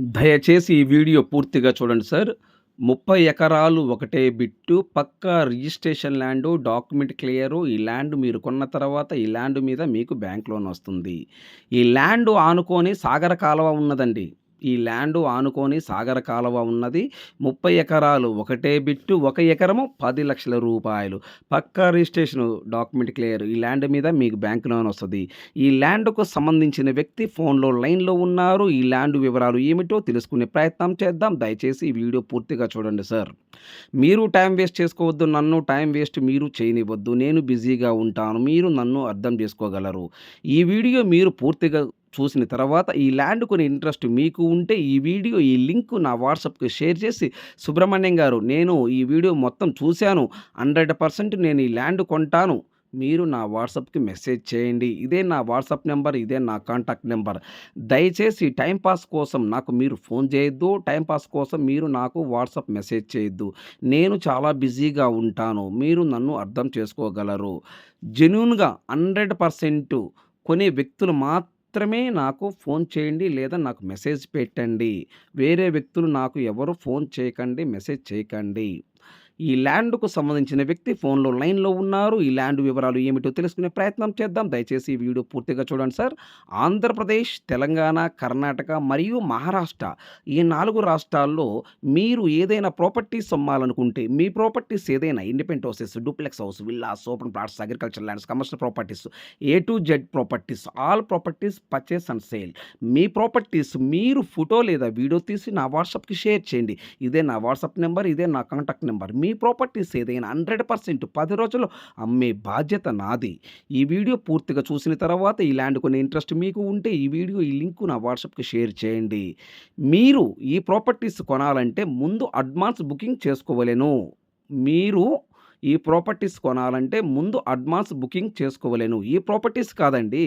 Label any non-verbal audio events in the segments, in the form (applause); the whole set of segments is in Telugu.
దయచేసి ఈ వీడియో పూర్తిగా చూడండి సార్. 30 ఎకరాలు ఒకటే బిట్టు. పక్కా రిజిస్ట్రేషన్ ల్యాండు. Document clear. ఈ ల్యాండ్ మీరు కొన్న తర్వాత ఈ ల్యాండ్ మీద మీకు బ్యాంక్ లోన్ వస్తుంది. ఈ ల్యాండ్ ఆనుకోని సాగర కాలువ ఉన్నదండి. ఈ ల్యాండ్ ఆనుకోని సాగర కాలువ ఉన్నది. 30 ఎకరాలు ఒకటే బిట్టు. ఒక ఎకరము పది లక్షల రూపాయలు పక్కా రిజిస్ట్రేషన్ డాక్యుమెంట్ క్లియర్. ఈ ల్యాండ్ మీద మీకు బ్యాంక్ లోన్ వస్తుంది ఈ ల్యాండ్‌కు సంబంధించిన వ్యక్తి ఫోన్‌లో లైన్‌లో ఉన్నారు. ఈ ల్యాండ్ వివరాలు ఏమిటో తెలుసుకునే ప్రయత్నం చేద్దాం. దయచేసి ఈ వీడియో పూర్తిగా చూడండి సార్. మీరు టైం వేస్ట్ చేసుకోవద్దు. నన్ను టైం వేస్ట్ మీరు చేయనివ్వద్దు. నేను బిజీగా ఉంటాను. మీరు నన్ను అర్థం చేసుకోగలరు. ఈ వీడియో మీరు పూర్తిగా చూసిన తర్వాత ఈ ల్యాండ్ కొన్ని ఇంట్రెస్ట్ మీకు ఉంటే ఈ వీడియో ఈ లింక్ నా వాట్సాప్‌కి షేర్ చేసి సుబ్రహ్మణ్యం గారు నేను ఈ వీడియో మొత్తం చూశాను. 100% నేను ఈ ల్యాండ్ కొంటాను. మీరు నా వాట్సాప్‌కి మెసేజ్ చేయండి. ఇదే నా వాట్సాప్ నెంబర్ ఇదే నా కాంటాక్ట్ నెంబర్ దయచేసి టైంపాస్ కోసం నాకు మీరు ఫోన్ చేయొద్దు. టైంపాస్ కోసం మీరు నాకు వాట్సాప్ మెసేజ్ చేయొద్దు. నేను చాలా బిజీగా ఉంటాను. మీరు నన్ను అర్థం చేసుకోగలరు. జెన్యున్గా హండ్రెడ్ పర్సెంట్ కొనే వ్యక్తులు మాత్రం మాత్రమే నాకు ఫోన్ చేయండి. లేదా నాకు మెసేజ్ పెట్టండి. వేరే వ్యక్తులు నాకు ఎవరు ఫోన్ చేయకండి. మెసేజ్ చేయకండి. ఈ ల్యాండ్‌కు సంబంధించిన వ్యక్తి ఫోన్‌లో లైన్‌లో ఉన్నారు. ఈ ల్యాండ్ వివరాలు ఏమిటో తెలుసుకునే ప్రయత్నం చేద్దాం. దయచేసి ఈ వీడియో పూర్తిగా చూడండి సార్. ఆంధ్రప్రదేశ్, తెలంగాణ, కర్ణాటక మరియు మహారాష్ట్ర ఈ నాలుగు రాష్ట్రాల్లో మీరు ఏదైనా ప్రాపర్టీస్ అమ్మాలనుకుంటే మీ ప్రాపర్టీస్ ఏదైనా independent houses, duplex house, villas, open plots, agriculture lands, commercial properties A to Z properties all properties purchase and sale. Me properties మీరు ఫోటో లేదా వీడియో తీసి నా వాట్సాప్‌కి షేర్ చేయండి. ఇదే నా వాట్సాప్ నెంబర్ ఇదే నా కాంటాక్ట్ నంబర్. మీ ప్రాపర్టీస్ ఏదైనా 100% 10 రోజుల్లో అమ్మే బాధ్యత నాది. ఈ వీడియో పూర్తిగా చూసిన తర్వాత ఈ ల్యాండ్ కొన్ని ఇంట్రెస్ట్ మీకు ఉంటే ఈ వీడియో ఈ లింక్ నా వాట్సాప్‌కి షేర్ చేయండి. మీరు ఈ ప్రాపర్టీస్ కొనాలంటే ముందు అడ్వాన్స్ బుకింగ్ చేసుకోవలెను. మీరు ఈ ప్రాపర్టీస్ కొనాలంటే ముందు అడ్వాన్స్ బుకింగ్ చేసుకోవలెను. ఈ ప్రాపర్టీస్ కాదండి.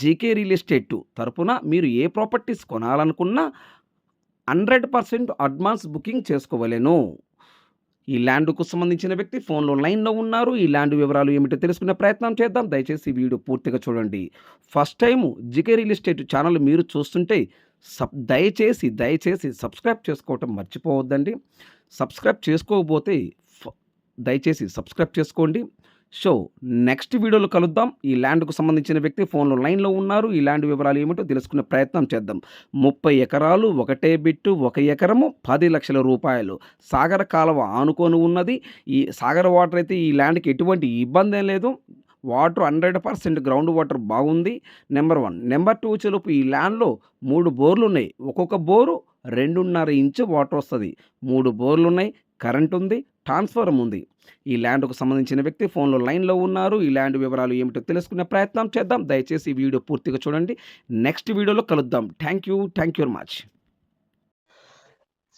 జీకే రియల్ ఎస్టేట్ తరపున మీరు ఏ ప్రాపర్టీస్ కొనాలనుకున్నా 100% అడ్వాన్స్ బుకింగ్ చేసుకోవలెను. ఈ ల్యాండ్‌కు సంబంధించిన వ్యక్తి ఫోన్‌లో లైన్‌లో ఉన్నారు. ఈ ల్యాండ్ వివరాలు ఏమిటో తెలుసుకునే ప్రయత్నం చేద్దాం. దయచేసి వీడియో పూర్తిగా చూడండి. First time GK real estate channel మీరు చూస్తుంటే సబ్ దయచేసి, దయచేసి సబ్స్క్రైబ్ చేసుకోవటం మర్చిపోవద్దండి. సబ్స్క్రైబ్ చేసుకోకపోతే ఫ దయచేసి సబ్స్క్రైబ్ చేసుకోండి. సో నెక్స్ట్ వీడియోలో కలుద్దాం. ఈ ల్యాండ్‌కు సంబంధించిన వ్యక్తి ఫోన్‌లో లైన్‌లో ఉన్నారు. ఈ ల్యాండ్ వివరాలు ఏమిటో తెలుసుకునే ప్రయత్నం చేద్దాం. 30 ఎకరాలు ఒకటే బిట్టు. ఒక ఎకరము పది లక్షల రూపాయలు సాగర కాలువ ఆనుకోని ఉన్నది. ఈ సాగర వాటర్ అయితే ఈ ల్యాండ్‌కి ఎటువంటి ఇబ్బంది లేదు. వాటర్ 100% గ్రౌండ్ వాటర్ బాగుంది. నెంబర్ వన్ నెంబర్ టూ వచ్చేలోపు ఈ ల్యాండ్‌లో మూడు బోర్లు ఉన్నాయి ఒక్కొక్క బోరు రెండున్నర ఇంచు వాటర్ వస్తుంది మూడు బోర్లు ఉన్నాయి కరెంట్ ఉంది. ట్రాన్స్ఫారం ఉంది. ఈ ల్యాండ్‌కు సంబంధించిన వ్యక్తి ఫోన్‌లో లైన్‌లో ఉన్నారు. ఈ ల్యాండ్ వివరాలు ఏమిటో తెలుసుకునే ప్రయత్నం చేద్దాం. దయచేసి ఈ వీడియో పూర్తిగా చూడండి. నెక్స్ట్ వీడియోలో కలుద్దాం. Thank you. Thank you very much.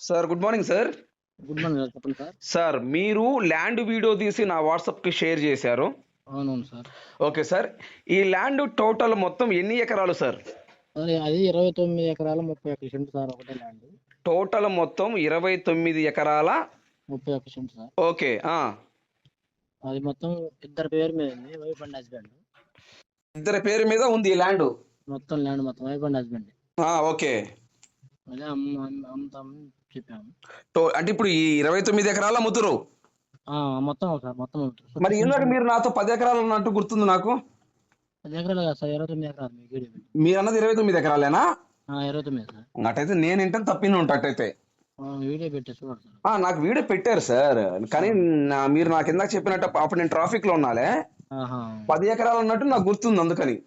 Sir good morning sir. Good morning sir చెప్పండి సార్ సార్ మీరు ల్యాండ్ వీడియో తీసి నా వాట్సాప్‌కి షేర్ చేశారు. అవునవును సార్ ఓకే సార్. ఈ ల్యాండ్ టోటల్ మొత్తం ఎన్ని ఎకరాలు సార్? అది ఇరవై తొమ్మిది ఎకరాల ముప్పై సెంట్ సార్ ఒకటే ల్యాండ్ టోటల్ మొత్తం 29 ఎకరాల ముప్పై ఒక్క సెంట్ సార్ ఓకే. ఆ! అది మొత్తం ఇద్దరు పేరు మీద ఉంది వైఫ్ అండ్ హస్బెండ్ ఇద్దరి పేరు మీద ఉంది ఈ ల్యాండ్. మొత్తం ల్యాండ్ మొత్తం వైఫ్ అండ్ హస్బెండ్ ఆ! ఓకే. అదే అమ్మ అమ్మ- అమ్ముతామని చెప్పాము టో అంటే ఇప్పుడు ఈ 29 ఎకరాలు అమ్ముతురు. ఆ, మొత్తం సార్ మొత్తం. మరి ఇందాక మీరు నాతో 10 ఎకరాలు అన్నట్టు గుర్తుంది నాకు. పది ఎకరాలు కాదు సార్ ఇరవై తొమ్మిది ఎకరాలు మీరు అన్నది 29 ఎకరాలేనా? ఆ, ఇరవై తొమ్మిది సార్ అటైతే నేను ఇంటని తప్పిన ఉంటాటైతే. ఆ, వీడియో నాకు వీడియో పెట్టారు సార్. కానీ మీరు నాకు ఇందాక చెప్పినట్టు అప్పుడు నేను ట్రాఫిక్లో ఉన్నాలే. 10 ఎకరాలు అన్నట్టు నాకు గుర్తుంది అందుకని.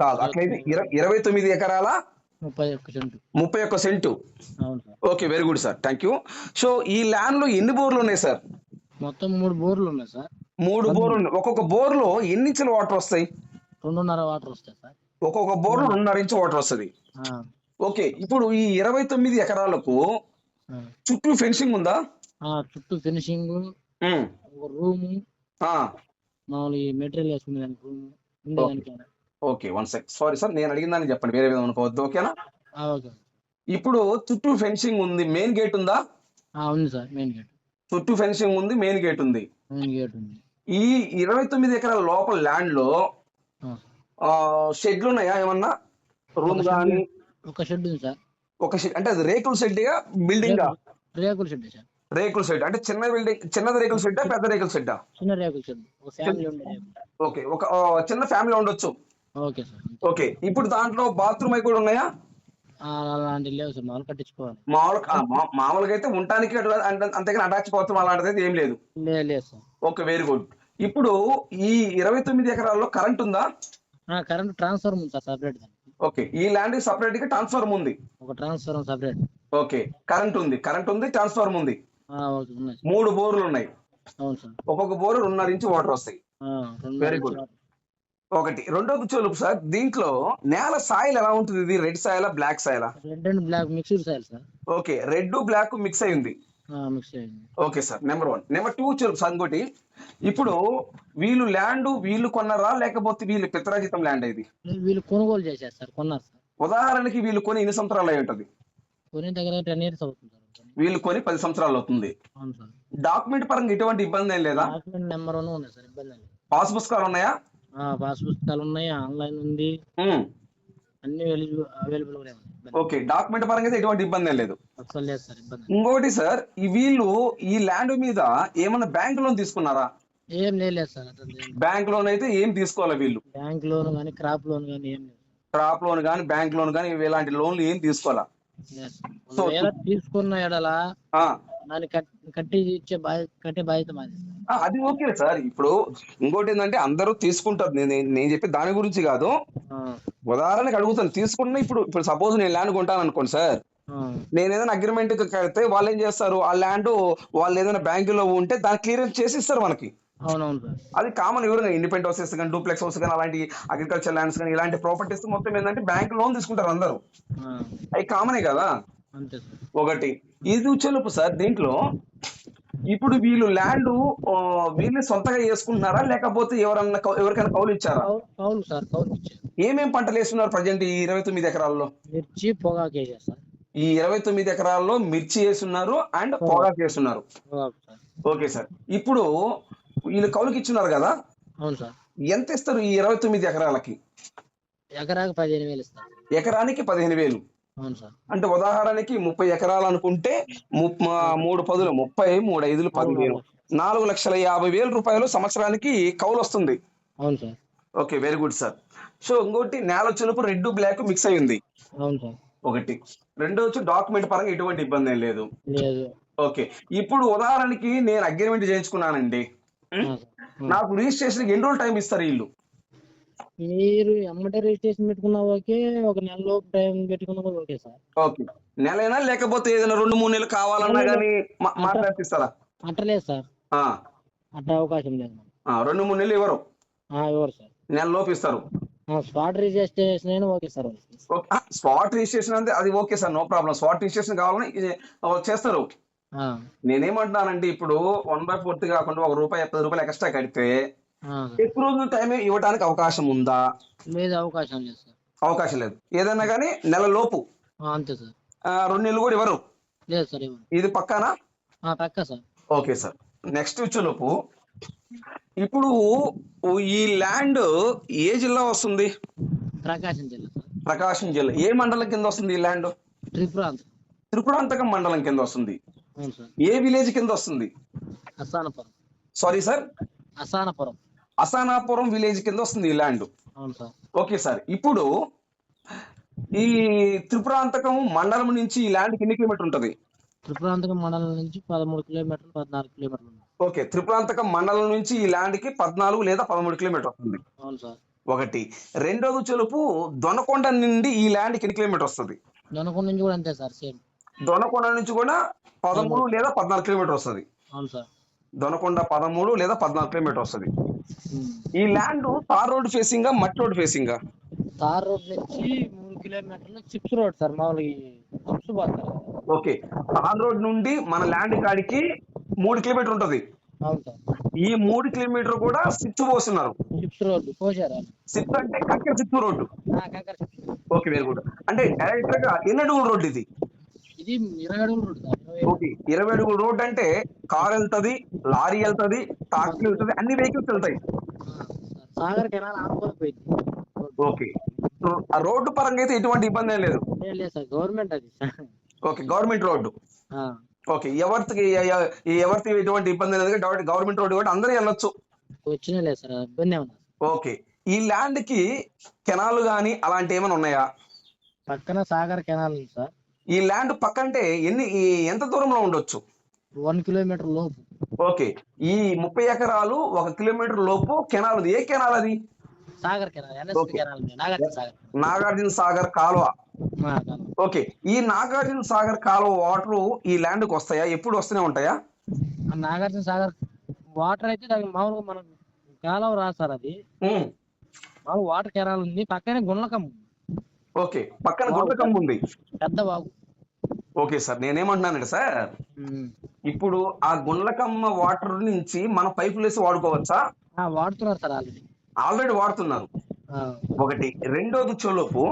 కాదు అట్లయితే ఇర- 29 ఎకరాల ముప్పై ఒక్క సెంట్ 31 సెంటు. అవును sir okay very good sir. Thank you. So ఈ ల్యాండ్లో ఎన్ని బోర్లు ఉన్నాయి సార్? మొత్తం మూడు బోర్లు ఉన్నాయి సార్ మూడు బోర్లు ఉన్నాయి. ఒక్కొక్క బోర్లో ఎన్ని ఇంచుల వాటర్ వస్తాయి? రెండున్నర వాటర్ వస్తాయి సార్ ఒక్కొక్క బోర్లో రెండున్నర ఇంచు వాటర్ వస్తుంది. ఓకే ఇప్పుడు ఈ 29 ఎకరాలకు ఆ. చుట్టూ ఫెన్సింగ్ ఉందా? చుట్టూ. ఒక రూము మామూలు మెటీరియల్ వేసుకునే దానికి రూమ్ ఉండేదానికి okay. One sec sorry sir నేను అడిగిన దాన్ని చెప్పండి వేరే విధంగా అనుకోవద్దు ఓకేనా? ఓకే. ఇప్పుడు చుట్టూ ఫెన్సింగ్ ఉంది మెయిన్ గేట్ ఉందా? ఉంది సార్ మెయిన్ గేట్. చుట్టూ ఫెన్సింగ్ ఉంది మెయిన్ గేట్ ఉంది. మెయిన్ గేట్ ఉంది. ఈ ఇరవై తొమ్మిది ఎకరాల లోపల ల్యాండ్లో షెడ్లు ఉన్నాయా ఏమన్నా? రూమ్ కానీ ఒక షెడ్ ఉంది సార్. ఒక షెడ్ అంటే అది రేకుల షెడ్గా బిల్డింగ్ రేకుల షెడ్ సార్. రేకుల షెడ్ అంటే చిన్న బిల్డింగ్ చిన్నది రేకుల షెడ్డా పెద్ద రేకుల షెడ్డా? చిన్న రేకుల షెడ్ ఒక ఫ్యామిలీ ఉండే ఓకే ఒక చిన్న ఫ్యామిలీ ఉండొచ్చు. Okay sir. ఓకే ఇప్పుడు దాంట్లో బాత్రూమ్ అవి కూడా ఉన్నాయా? ఆ, అలాంటివి లేవు సార్ మామూలు కట్టించుకోవాలి. మామూలుగా ఆ, మా- మామూలుగా అయితే ఉండటానికి అంతేగాని అటాచ్ బాత్రూమ్ అలాంటిది ఏం లేదు. లేదు సార్. ఓకే వెరీ గుడ్ ఇప్పుడు ఈ ఇరవై తొమ్మిది ఎకరాల్లో కరెంట్ ఉందా? కరెంట్ ట్రాన్స్ఫర్ ఉంది సార్ సపరేట్ ఓకే ఈ ల్యాండ్ సపరేట్గా ట్రాన్స్ఫార్మ్ ఉంది. ఒక ట్రాన్స్ఫర్ సపరేట్ ఓకే కరెంట్ ఉంది. కరెంట్ ఉంది ట్రాన్స్ఫార్మ్ ఉంది. మూడు బోర్లు ఉన్నాయి. ఒక్కొక్క బోరు రెండున్నర ఇంచు వాటర్ వస్తాయి. Very good. ఒకటి రెండోది చూలుపు సార్ దీంట్లో నేల సాయిల్ ఎలా ఉంటుంది? ఇది రెడ్ సాయిలా black సాయిలా red and black mixed sir sir. Okay red black mix అయింది okay sir number one. Number two ఇంకోటి ఇప్పుడు వీళ్ళు ల్యాండ్ వీళ్ళు కొన్నారా? లేకపోతే వీళ్ళు పిత్రాజితం ల్యాండ్ ఇది? వీళ్ళు కొనుగోలు చేశారు సార్ కొన్నారు సార్. ఉదాహరణకి వీళ్ళు కొని ఎన్ని సంవత్సరాలు అయి ఉంటుంది? కొని దగ్గర టెన్ ఇయర్స్ అవుతుంది. వీళ్ళు కొని పది సంవత్సరాలు అవుతుంది. డాక్యుమెంట్ పరంగా ఎటువంటి ఇబ్బంది ఏం లేదా? డాక్యుమెంట్ నెంబర్ వన్ ఉంది సార్ ఇబ్బంది పాస్ పుస్తకాలు ఉన్నాయా? పాస్ పుస్తకాలు ఉన్నాయి? ఆన్లైన్ ఉంది. అన్ని అవైలబుల్ ఓకే డాక్యుమెంట్ పరంగా ఎటువంటి ఇబ్బంది ఏం లేదు. ఇంకోటి సార్ ఈ వీళ్ళు ఈ ల్యాండ్ మీద ఏమన్నా బ్యాంక్ లోన్ తీసుకున్నారా? ఏం లేదు సార్. బ్యాంక్ లోన్ అయితే ఏం తీసుకోవాలి వీళ్ళు? బ్యాంక్ లోన్ కానీ క్రాప్ లోన్ కానీ ఏం లేదు. క్రాప్ లోన్ కానీ బ్యాంక్ లోన్ కానీ ఇలాంటి లోన్లు ఏం తీసుకోవాలా? తీసుకున్న ఎడల ఆ, దాన్ని కట్- కట్టి ఇచ్చే బాధ్యత కట్టే బాధ్యత మాది సార్. ఆ, అది ఓకే సార్. ఇప్పుడు ఇంకోటి ఏంటంటే అందరూ తీసుకుంటారు. నేను నేను చెప్పి దాని గురించి కాదు. ఉదాహరణకి అడుగుతాను. తీసుకున్న ఇప్పుడు ఇప్పుడు సపోజ్ నేను ల్యాండ్ కొంటాను అనుకోండి సార్. నేను ఏదైనా అగ్రిమెంట్ కడితే వాళ్ళు ఏం చేస్తారు? ఆ ల్యాండ్ వాళ్ళు ఏదైనా బ్యాంకులో ఉంటే దాన్ని క్లియరెన్స్ చేసి ఇస్తారు మనకి. అది కామన్ ఎవరైనా ఇండిపెండెంట్ హౌసెస్ కానీ డూప్లెక్స్ హౌస్ కానీ అలాంటి అగ్రికల్చర్ ల్యాండ్స్ కానీ ఇలాంటి ప్రాపర్టీస్ మొత్తం ఏంటంటే బ్యాంక్ లోన్ తీసుకుంటారు అందరూ. అవి కామనే కదా? ఒకటి. ఇది వచ్చేలోపు సార్ దీంట్లో ఇప్పుడు వీళ్ళు ల్యాండ్ వీళ్ళు సొంతగా చేసుకుంటున్నారా? లేకపోతే ఎవరన్నా ఎవరికైనా కౌలు ఇచ్చారా? ఏమేం పంటలు వేస్తున్నారు ప్రజెంట్ ఈ ఇరవై తొమ్మిది ఎకరాల్లో? మిర్చి పొగాకు ఈ ఇరవై తొమ్మిది ఎకరాల్లో మిర్చి వేస్తున్నారు అండ్ పొగాకు వేస్తున్నారు ఓకే సార్. ఇప్పుడు వీళ్ళు కౌలుకి ఇచ్చున్నారు కదా? అవును సార్. ఎంత ఇస్తారు ఈ ఇరవై తొమ్మిది ఎకరాలకి? ఎకరాకు పదిహేను వేలు ఇస్తారు. ఎకరానికి పదిహేను వేలు. అంటే ఉదాహరణకి ముప్పై ఎకరాలు అనుకుంటే మూడు పదులు ముప్పై మూడు ఐదులు పదివేలు. నాలుగు లక్షల యాభై వేల రూపాయలు సంవత్సరానికి కౌలు వస్తుంది. అవును sir. Okay very good sir. So ఇంకోటి నేల చెలుపు రెడ్ బ్లాక్ మిక్స్ అయి ఉంది అవును సార్. ఒకటి. రెండో వచ్చి డాక్యుమెంట్ పరంగా ఎటువంటి ఇబ్బంది ఏం లేదు. ఓకే. ఇప్పుడు ఉదాహరణకి నేను అగ్రిమెంట్ చేయించుకున్నానండి. నాకు రిజిస్ట్రేషన్ ఎన్ని రోజులు టైం ఇస్తారు వీళ్ళు? మీరు ఎమ్మటే రిజిస్ట్రేషన్ పెట్టుకున్నా ఓకే ఒక నెల లోపు టైం పెట్టుకున్నా కూడా ఓకే సార్. ఓకే. నెలైనా లేకపోతే ఏదైనా రెండు మూడు నెలలు కావాలన్నా కానీ మాట్లాడిస్తారా అట్టలేదు సార్. ఆ, అట్ట అవకాశం లేదు. రెండు మూడు నెలలు ఇవ్వరు. ఆ, ఎవరు సార్. నెల లోపు ఇస్తారు. Spot registration okay sir. Spot registration అంటే అది okay sir no problem. Spot registration కావాలని చేస్తారు. నేనేమంటున్నానంటే ఇప్పుడు వన్ బై ఫోర్త్ కాకుండా ఒక రూపాయి పది రూపాయలు ఎక్స్ట్రా కడితే ఎక్కువ రోజులు టైం ఇవ్వడానికి అవకాశం ఉందా? లేదు అవకాశం లేదు సార్. అవకాశం లేదు. ఏదైనా కానీ నెల లోపు. అంతే సార్. రెండు నెలలు కూడా ఇవ్వరు. లేదు సార్ ఇది పక్కానా? పక్కా సార్. Okay sir. నెక్స్ట్ వచ్చేలోపు ఇప్పుడు ఈ ల్యాండ్ ఏ జిల్లా వస్తుంది? ప్రకాశం జిల్లా ప్రకాశం జిల్లా. ఏ మండలం కింద వస్తుంది ఈ ల్యాండ్? త్రిపురాంత్. త్రిపురాంతకం మండలం కింద వస్తుంది. ఏ విలేజ్ కింద వస్తుంది? Asanapuram sorry sir? Asanapuram Asanapuram village కింద వస్తుంది ఈ ల్యాండ్. Okay sir. ఇప్పుడు ఈ త్రిపురాంతకం మండలం నుంచి ఈ ల్యాండ్ ఎన్ని కిలోమీటర్ ఉంటుంది. త్రిపురాంతకం మండలం నుంచి పదమూడు కిలోమీటర్లు పద్నాలుగు కిలోమీటర్లు ఓకే త్రిపురాంతకం మండలం నుంచి ఈ ల్యాండ్కి పద్నాలుగు లేదా పదమూడు కిలోమీటర్ వస్తుంది. అవును సార్. ఒకటి. రెండోది చెలుపు దొనకొండ నుండి ఈ ల్యాండ్కి ఎన్ని కిలోమీటర్ వస్తుంది? దొనకొండ నుంచి కూడా అంతే సార్ సేమ్. దొనకొండ నుంచి కూడా పదమూడు లేదా పద్నాలుగు కిలోమీటర్ వస్తుంది. అవును సార్. దొనకొండ పదమూడు లేదా పద్నాలుగు కిలోమీటర్ వస్తుంది. ఈ ల్యాండ్ తార్ రోడ్ ఫేసింగ్ మట్టి రోడ్ ఫేసింగ్? తార్ రోడ్ నుంచి మూడు కిలోమీటర్లు చిప్స్ రోడ్ సార్ మామూలుగా చిప్స్ పోతారు ఓకే. తార్ రోడ్ నుండి మన ల్యాండ్ కాడికి మూడు కిలోమీటర్ ఉంటది. ఈ మూడు కిలోమీటర్ కూడా సిత్తు పోస్తున్నారు. రోడ్డు సిత్తు అంటే కక్క సిత్తు రోడ్డు. Okay very good. అంటే డైరెక్ట్గా ఎన్ని అడుగుల రోడ్ ఇది? ఇరవై అడుగుల రోడ్డు సార్ ఇరవై ఓకే ఇరవై అడుగుల రోడ్ అంటే కార్ వెళ్తది లారీ వెళ్తది ట్రాక్టర్ వెళ్తది అన్ని వెహికల్స్ వెళ్తాయి. ఓకే. ఆ రోడ్డు పరంగా అయితే ఎటువంటి ఇబ్బంది ఏం లేదు. గవర్నమెంట్ అది ఓకే గవర్నమెంట్ రోడ్డు. ఓకే ఎవరికి ఎవరికి ఎటువంటి ఇబ్బంది లేదు గవర్నమెంట్ రోడ్డు కూడా అందరూ వెళ్ళొచ్చు. వచ్చినా లేదు సార్ ఇబ్బంది ఏమన్నా ఓకే ఈ ల్యాండ్కి కెనాల్ గాని అలాంటి ఏమైనా ఉన్నాయా? పక్కన సాగర్ కెనాల్ సార్. ఈ ల్యాండ్ పక్కంటే ఎన్ని ఎంత దూరంలో ఉండొచ్చు? వన్ కిలోమీటర్ లోపు. ఓకే ఈ ముప్పై ఎకరాలు ఒక కిలోమీటర్ లోపు కెనాల్ ఏ కెనాల్ అది సాగర్ నాగార్జున సాగర్. కాలువ. ఓకే. ఈ నాగార్జున సాగర్ కాలువ వాటర్ ఈ ల్యాండ్కి వస్తాయా? ఎప్పుడు వస్తూనే ఉంటాయా? ఆ నాగార్జున సాగర్ వాటర్ అయితే దానికి మామూలుగా మనం కాలువ రా సార్ అది. మామూలు వాటర్ కెనాల్ ఉంది. పక్కనే గుండ్లకం ఓకే. పక్కన గుండకం ఉంది. పెద్ద బాబు ఓకే సార్ నేనేమంటున్నానంటే సార్ ఇప్పుడు ఆ గుండ్లకమ్మ వాటర్ నుంచి మన పైపులు వేసి వాడుకోవచ్చా వాడుతున్నారు సార్ ఆల్రెడీ. ఆల్రెడీ వాడుతున్నారు. ఒకటి. రెండోది చోలోపు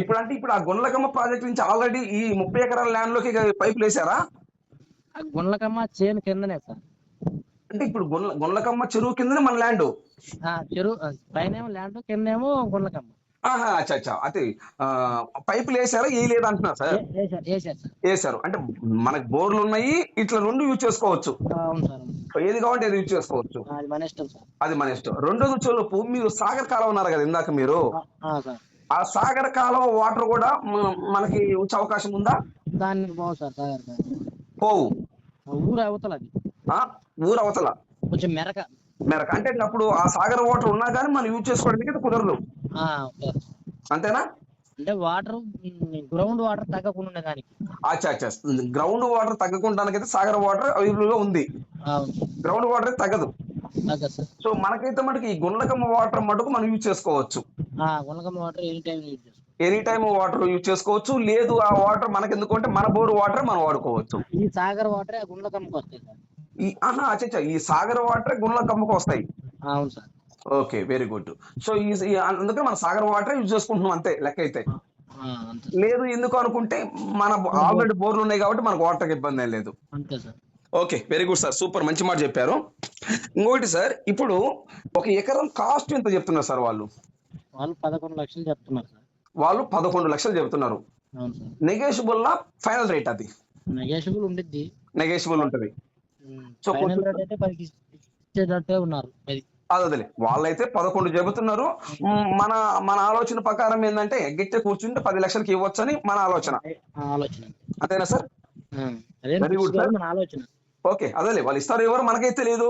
ఇప్పుడు అంటే ఇప్పుడు ఆ గుండ్లకమ్మ ప్రాజెక్ట్ నుంచి ఆల్రెడీ ఈ ముప్పై ఎకరాల ల్యాండ్లోకి పైపులు వేసారా గుండ్లకమ్మ చేను కిందనే సార్. అంటే ఇప్పుడు గుండ్ల గుండ్లకమ్మ చెరువు కిందనే మన ల్యాండ్ చెరువు పైన ల్యాండ్ కిందేమో గుండ్లకమ్మ. ఆహా అచ్చా అచ్చా. అయితే ఆ, పైపులు వేసారా? వేయలేదు అంటున్నారు సార్. వేసారు అంటే మనకి బోర్లు ఉన్నాయి ఇట్లా రెండు యూజ్ చేసుకోవచ్చు. ఏది కావాలంటే ఏది యూజ్ చేసుకోవచ్చు. అది మన ఇష్టం అది రెండోది చోలోపు మీరు సాగర్ కాలం ఉన్నారు కదా ఇందాక మీరు. ఆ, సాగర్ కాలువ వాటర్ కూడా మనకి వచ్చే అవకాశం ఉందా? సార్ సాగర్ గారు. పోవు. ఆ ఊరు అవతల అది. ఊరు అవతల. కొంచెం మెరక. మేరకు. అంటే అప్పుడు ఆ సాగర్ వాటర్ ఉన్నా కానీ మనం యూజ్ చేసుకోవడానికి కుదరదు. అంతేనా? అంటే వాటర్ గ్రౌండ్ వాటర్ తగ్గకుండా దానికి. అచ్చా అచ్చా. గ్రౌండ్ వాటర్ తగ్గకుండానికైతే సాగర్ వాటర్ అవైలబుల్గా ఉంది. గ్రౌండ్ వాటర్ తగ్గదు. సో మనకైతే మనకి ఈ గుండ్లకమ్మ వాటర్ మటుకు మనం యూజ్ చేసుకోవచ్చు. Gundlakamma water any time use చేసుకో ఎనీ టైమ్ వాటర్ యూజ్ చేసుకోవచ్చు. లేదు ఆ వాటర్ మనకి ఎందుకంటే మన బోరు వాటర్ మనం వాడుకోవచ్చు. ఈ సాగర్ వాటర్ గుండ్లకమ్మకి వస్తాయి ఈ ఆహా అచ్చా ఈ సాగర్ వాటర్ గుండ్లకమ్మకు వస్తాయి. అవును sir. Okay very good so ఈ అందుకే మన సాగర్ వాటర్ యూజ్ చేసుకుంటున్నాం అంతే లెక్క అయితే లేదు ఎందుకు అనుకుంటే మన ఆల్రెడీ బోర్లు ఉన్నాయి కాబట్టి మనకు వాటర్ ఇబ్బంది ఏం లేదు. Okay very good sir super మంచి మాట చెప్పారు. ఇంకొకటి సార్ ఇప్పుడు ఒక ఎకరం కాస్ట్ ఎంత చెప్తున్నారు సార్ వాళ్ళు? వాళ్ళు పదకొండు లక్షలు చెప్తున్నారు సార్. వాళ్ళు పదకొండు లక్షలు చెప్తున్నారు. అవును సార్. నెగోషియబుల్ లా ఫైనల్ రేట్ అది. నెగోషియబుల్ ఉండిద్ది. ఉంటది. సో అయితే ఉన్నారు. అదే వాళ్ళైతే పదకొండు చెబుతున్నారు. మన మన ఆలోచన ప్రకారం ఏంటంటే గట్టి కూర్చుంటే పది లక్షలకి ఇవ్వచ్చు అని మన ఆలోచన. అంతేనా సార్? sir. మన ఆలోచన. ఓకే అదేలే వాళ్ళు ఇస్తారు ఎవరు మనకైతే తెలియదు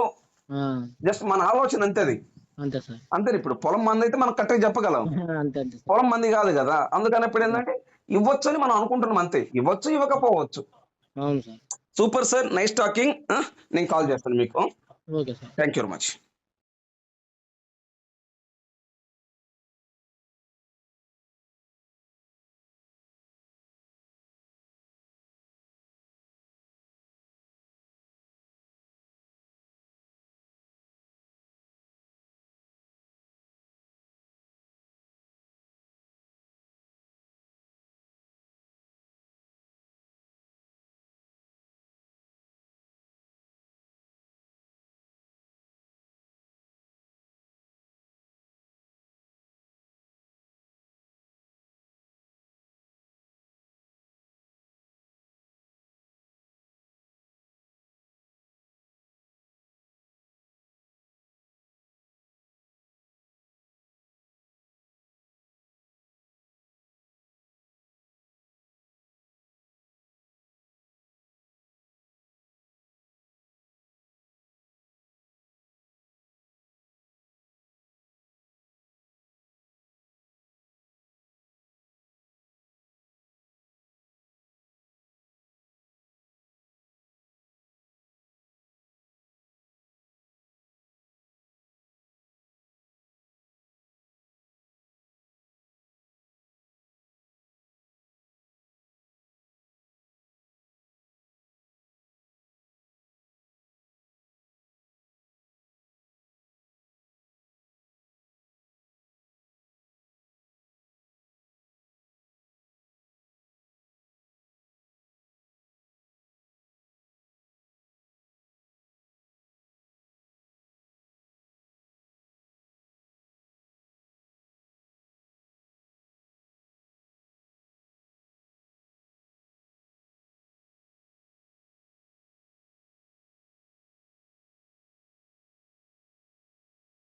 జస్ట్ మన ఆలోచన అంతే అది. అంతే సార్. అంతే ఇప్పుడు? పొలం మంది అయితే మనం కరెక్ట్గా చెప్పగలం. (laughs) సార్. పొలం మంది కాదు కదా. అందుకని ఇప్పుడు ఏంటంటే ఇవ్వచ్చు అని మనం అనుకుంటున్నాం అంతే. ఇవ్వచ్చు ఇవ్వకపోవచ్చు. Sir. Super sir. Nice talking. నేను కాల్ చేస్తాను మీకు. Sir. Thank you very much